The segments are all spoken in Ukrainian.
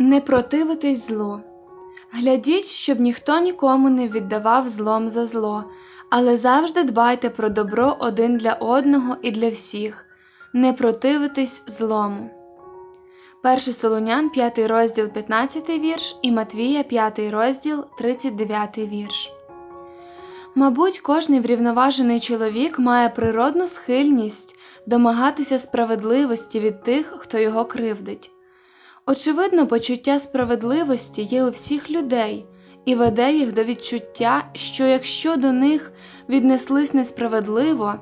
Не противитись злу. Глядіть, щоб ніхто нікому не віддавав злом за зло, але завжди дбайте про добро один для одного і для всіх, не противитись злому. 1 Солонян, 5 розділ, 15 вірш і Матвія, 5 розділ, 39 вірш. Мабуть, кожний врівноважений чоловік має природну схильність домагатися справедливості від тих, хто його кривдить. Очевидно, почуття справедливості є у всіх людей і веде їх до відчуття, що якщо до них віднеслись несправедливо,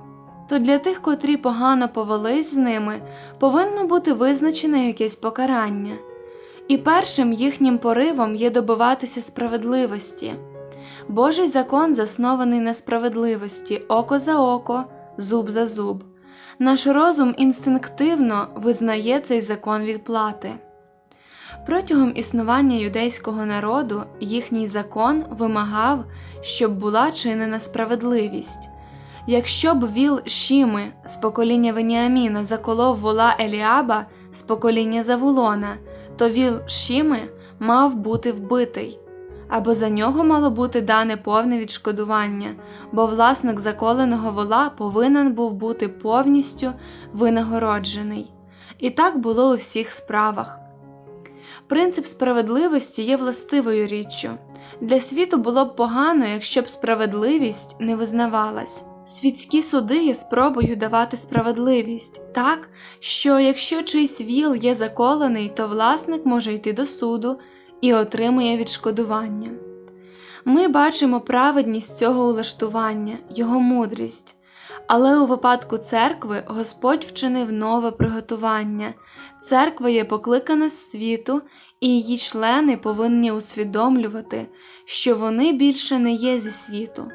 то для тих, котрі погано повелись з ними, повинно бути визначене якесь покарання, і першим їхнім поривом є добиватися справедливості. Божий закон заснований на справедливості око за око, зуб за зуб. Наш розум інстинктивно визнає цей закон відплати. Протягом існування юдейського народу їхній закон вимагав, щоб була чинена справедливість. Якщо б віл Шіми з покоління Веніаміна заколов вола Еліаба з покоління Завулона, то віл Шіми мав бути вбитий, або за нього мало бути дане повне відшкодування, бо власник заколеного вола повинен був бути повністю винагороджений. І так було у всіх справах. Принцип справедливості є властивою річчю. Для світу було б погано, якщо б справедливість не визнавалась. Світські суди є спробою давати справедливість так, що якщо чийсь віл є заколений, то власник може йти до суду і отримує відшкодування. Ми бачимо праведність цього улаштування, його мудрість. Але у випадку церкви Господь вчинив нове приготування. Церква є покликана з світу, і її члени повинні усвідомлювати, що вони більше не є зі світу.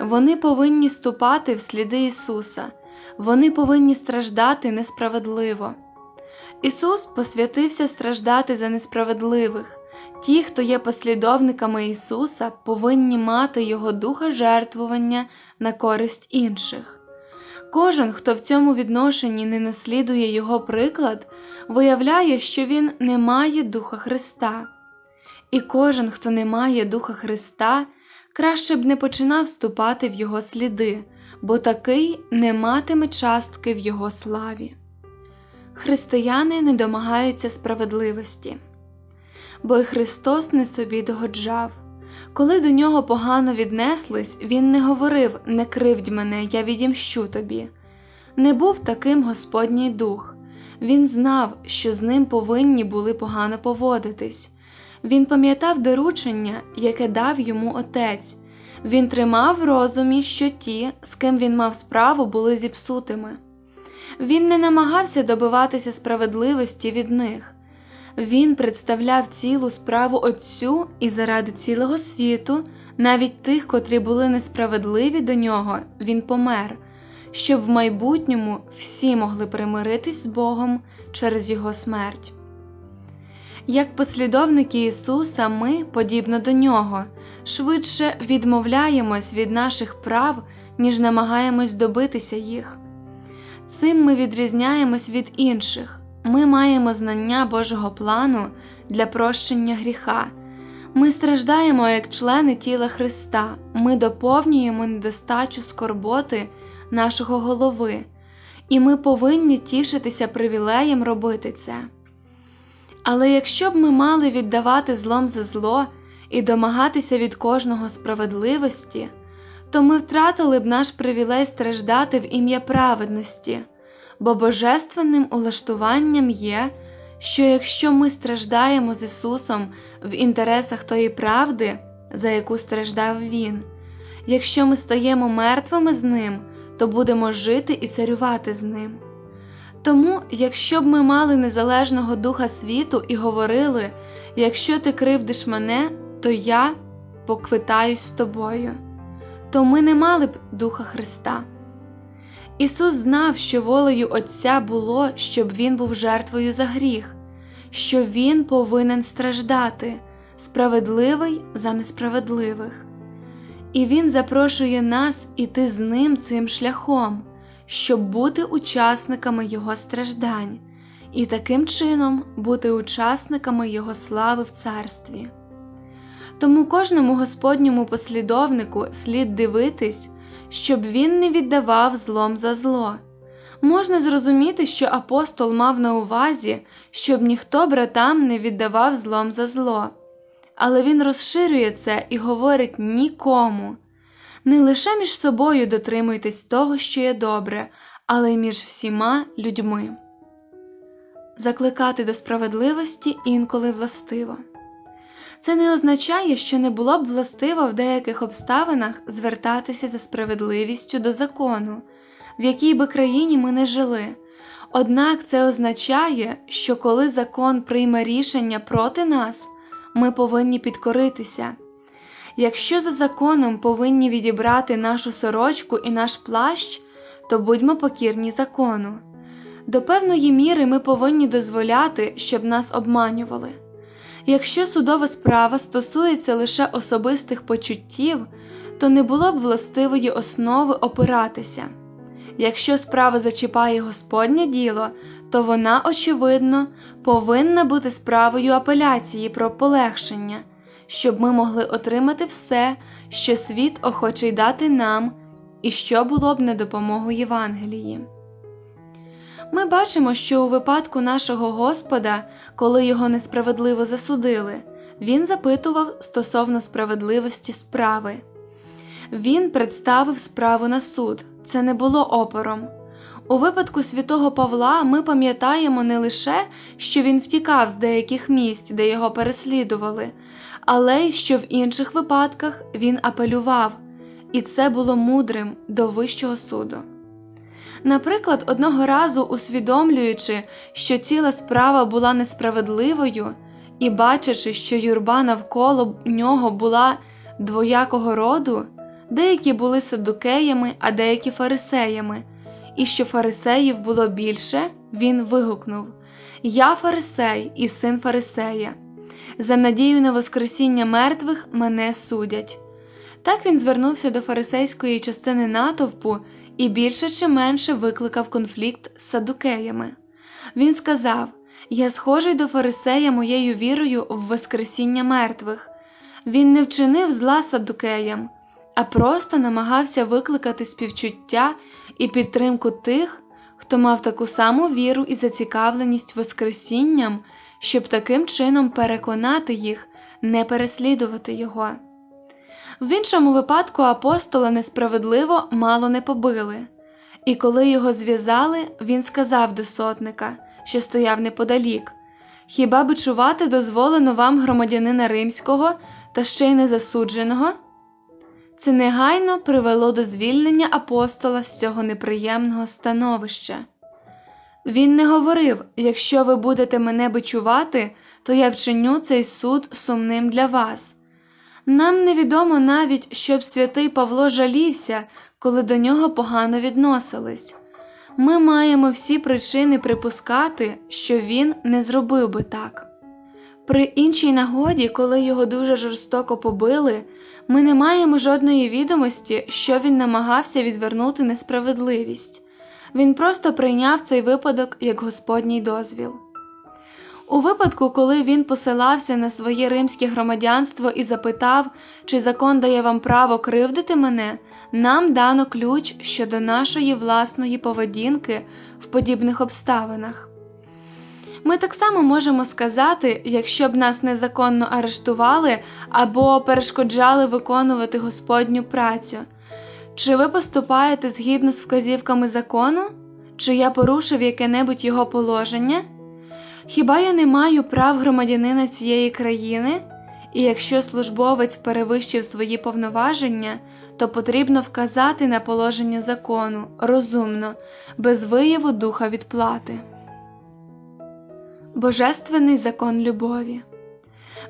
Вони повинні ступати в сліди Ісуса, вони повинні страждати несправедливо. Ісус посвятився страждати за несправедливих. Ті, хто є послідовниками Ісуса, повинні мати Його духа жертвування на користь інших. Кожен, хто в цьому відношенні не наслідує Його приклад, виявляє, що він не має Духа Христа. І кожен, хто не має Духа Христа, краще б не починав ступати в Його сліди, бо такий не матиме частки в Його славі. Християни не домагаються справедливості, бо й Христос не собі догоджав. Коли до нього погано віднеслись, він не говорив не кривдь мене, я відімщу тобі. Не був таким Господній дух. Він знав, що з ним повинні були погано поводитись. Він пам'ятав доручення, яке дав йому отець. Він тримав в розумі, що ті, з ким він мав справу, були зіпсутими. Він не намагався добиватися справедливості від них. Він представляв цілу справу Отцю і заради цілого світу, навіть тих, котрі були несправедливі до нього, він помер, щоб в майбутньому всі могли примиритись з Богом через Його смерть. Як послідовники Ісуса, ми, подібно до Нього, швидше відмовляємось від наших прав, ніж намагаємось добитися їх. Цим ми відрізняємось від інших. Ми маємо знання Божого плану для прощення гріха. Ми страждаємо як члени тіла Христа, ми доповнюємо недостачу скорботи нашого голови, і ми повинні тішитися привілеєм робити це. Але якщо б ми мали віддавати злом за зло і домагатися від кожного справедливості, то ми втратили б наш привілей страждати в ім'я праведності бо божественним улаштуванням є, що якщо ми страждаємо з Ісусом в інтересах тої правди, за яку страждав Він, якщо ми стаємо мертвими з Ним, то будемо жити і царювати з Ним. Тому, якщо б ми мали незалежного Духа світу і говорили, якщо ти кривдиш мене, то я поквитаюсь з тобою, то ми не мали б Духа Христа. Ісус знав, що волею Отця було, щоб Він був жертвою за гріх, що Він повинен страждати, справедливий за несправедливих. І Він запрошує нас іти з Ним цим шляхом, щоб бути учасниками Його страждань і таким чином бути учасниками Його слави в царстві. Тому кожному Господньому послідовнику слід дивитись, щоб він не віддавав злом за зло. Можна зрозуміти, що апостол мав на увазі, щоб ніхто братам не віддавав злом за зло. Але він розширює це і говорить нікому. Не лише між собою дотримуйтесь того, що є добре, але й між всіма людьми. Закликати до справедливості інколи властиво. Це не означає, що не було б властиво в деяких обставинах звертатися за справедливістю до закону, в якій би країні ми не жили. Однак це означає, що коли закон прийме рішення проти нас, ми повинні підкоритися. Якщо за законом повинні відібрати нашу сорочку і наш плащ, то будьмо покірні закону. До певної міри ми повинні дозволяти, щоб нас обманювали. Якщо судова справа стосується лише особистих почуттів, то не було б властивої основи опиратися. Якщо справа зачіпає Господнє діло, то вона, очевидно, повинна бути справою апеляції про полегшення, щоб ми могли отримати все, що світ охоче дати нам, і що було б на допомогу Євангелії. Ми бачимо, що у випадку нашого Господа, коли його несправедливо засудили, він запитував стосовно справедливості справи. Він представив справу на суд, це не було опором. У випадку святого Павла ми пам'ятаємо не лише, що він втікав з деяких місць, де його переслідували, але й що в інших випадках він апелював, і це було мудрим до Вищого суду. Наприклад, одного разу усвідомлюючи, що ціла справа була несправедливою, і бачачи, що юрба навколо нього була двоякого роду, деякі були садукеями, а деякі фарисеями, і що фарисеїв було більше, він вигукнув Я фарисей і син фарисея. За надію на Воскресіння мертвих мене судять. Так він звернувся до фарисейської частини натовпу і більше чи менше викликав конфлікт з садукеями. Він сказав: Я схожий до фарисея моєю вірою в Воскресіння мертвих. Він не вчинив зла садукеям, а просто намагався викликати співчуття і підтримку тих, хто мав таку саму віру і зацікавленість Воскресінням, щоб таким чином переконати їх не переслідувати його. В іншому випадку апостола несправедливо мало не побили, і коли його зв'язали, він сказав до сотника, що стояв неподалік Хіба бичувати дозволено вам громадянина римського та ще й незасудженого? Це негайно привело до звільнення апостола з цього неприємного становища. Він не говорив якщо ви будете мене бичувати, то я вчиню цей суд сумним для вас. Нам невідомо навіть, щоб святий Павло жалівся, коли до нього погано відносились. Ми маємо всі причини припускати, що він не зробив би так. При іншій нагоді, коли його дуже жорстоко побили, ми не маємо жодної відомості, що він намагався відвернути несправедливість. Він просто прийняв цей випадок як Господній дозвіл. У випадку, коли він посилався на своє римське громадянство і запитав, чи закон дає вам право кривдити мене, нам дано ключ щодо нашої власної поведінки в подібних обставинах. Ми так само можемо сказати, якщо б нас незаконно арештували або перешкоджали виконувати Господню працю, чи ви поступаєте згідно з вказівками закону, чи я порушив яке-небудь його положення? Хіба я не маю прав громадянина цієї країни? І якщо службовець перевищив свої повноваження, то потрібно вказати на положення закону розумно, без вияву духа відплати. Божественний закон любові.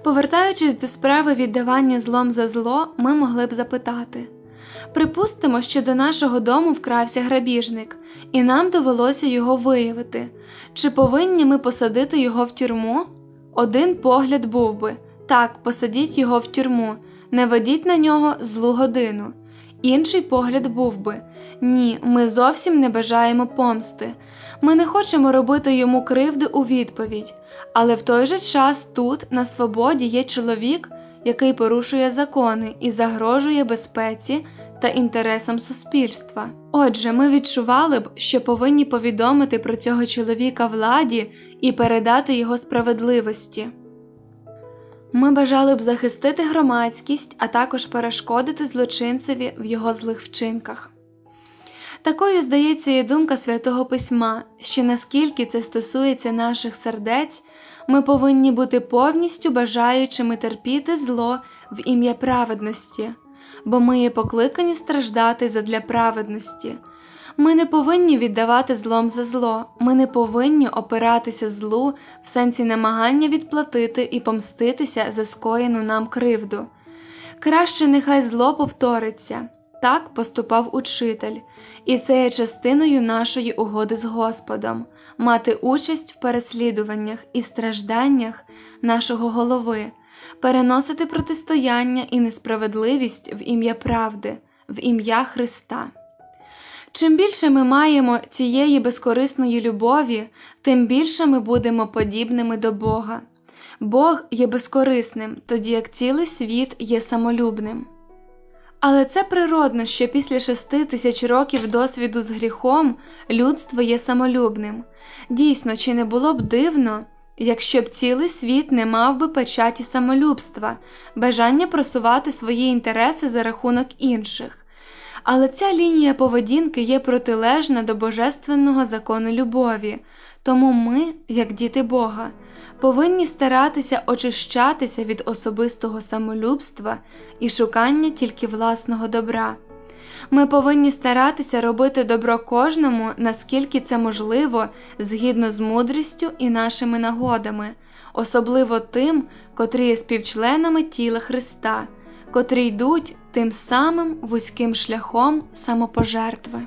Повертаючись до справи віддавання злом за зло, ми могли б запитати Припустимо, що до нашого дому вкрався грабіжник, і нам довелося його виявити. Чи повинні ми посадити його в тюрму? Один погляд був би так, посадіть його в тюрму, не ведіть на нього злу годину. Інший погляд був би ні, ми зовсім не бажаємо помсти. Ми не хочемо робити йому кривди у відповідь, але в той же час тут, на свободі, є чоловік, який порушує закони і загрожує безпеці та інтересам суспільства. Отже, ми відчували б, що повинні повідомити про цього чоловіка владі і передати його справедливості. Ми бажали б захистити громадськість, а також перешкодити злочинцеві в його злих вчинках. Такою, здається, є думка святого Письма, що наскільки це стосується наших сердець, ми повинні бути повністю бажаючими терпіти зло в ім'я праведності, бо ми є покликані страждати задля праведності. Ми не повинні віддавати злом за зло, ми не повинні опиратися злу в сенсі намагання відплатити і помститися за скоєну нам кривду. Краще нехай зло повториться. Так поступав учитель, і це є частиною нашої угоди з Господом мати участь в переслідуваннях і стражданнях нашого голови, переносити протистояння і несправедливість в ім'я правди, в ім'я Христа. Чим більше ми маємо цієї безкорисної любові, тим більше ми будемо подібними до Бога. Бог є безкорисним, тоді як цілий світ є самолюбним. Але це природно, що після шести тисяч років досвіду з гріхом людство є самолюбним. Дійсно, чи не було б дивно, якщо б цілий світ не мав би печаті самолюбства, бажання просувати свої інтереси за рахунок інших. Але ця лінія поведінки є протилежна до божественного закону любові, тому ми, як діти Бога, повинні старатися очищатися від особистого самолюбства і шукання тільки власного добра. Ми повинні старатися робити добро кожному, наскільки це можливо, згідно з мудрістю і нашими нагодами, особливо тим, котрі є співчленами тіла Христа, котрі йдуть тим самим вузьким шляхом самопожертви.